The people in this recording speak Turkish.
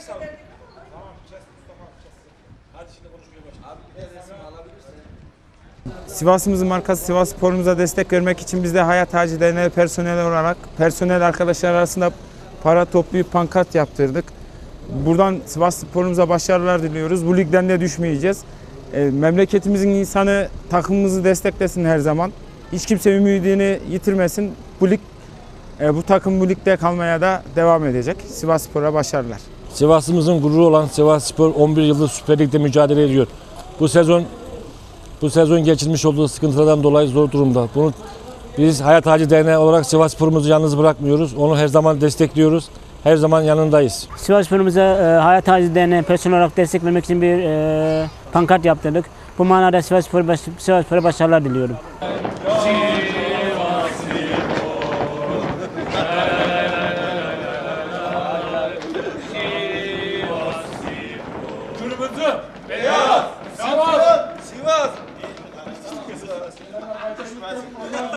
Çek sağ Tamam kes Mustafa kes. Hadi şimdi konuşmaya başla. Abi bir resim alabilirsin. Sivas'ımızın markası Sivas sporumuza destek vermek için biz de Hayat Hacı Derneği personeli olarak personel arkadaşlar arasında para toplayıp pankart yaptırdık. Buradan Sivas sporumuza başarılar diliyoruz. Bu ligden de düşmeyeceğiz. E, memleketimizin insanı takımımızı desteklesin her zaman. Hiç kimse ümidini yitirmesin. Bu lig e, bu takım bu ligde kalmaya da devam edecek. Sivas Spor'a başarılar. Sivas'ımızın gururu olan Sivas Spor 11 yıldır Süper Lig'de mücadele ediyor. Bu sezon bu sezon geçirmiş olduğu sıkıntılardan dolayı zor durumda. Bunu biz Hayat Hacı Derneği olarak Sivas Spor'umuzu yalnız bırakmıyoruz. Onu her zaman destekliyoruz. Her zaman yanındayız. Sivas Spor'umuza e, Hayat Hacı Derneği personel olarak destek vermek için bir e, pankart yaptırdık. Bu manada Sivas Spor baş, Sivas Spor'a başarılar diliyorum. Kırmızı, beyaz, Sivas, Sivas.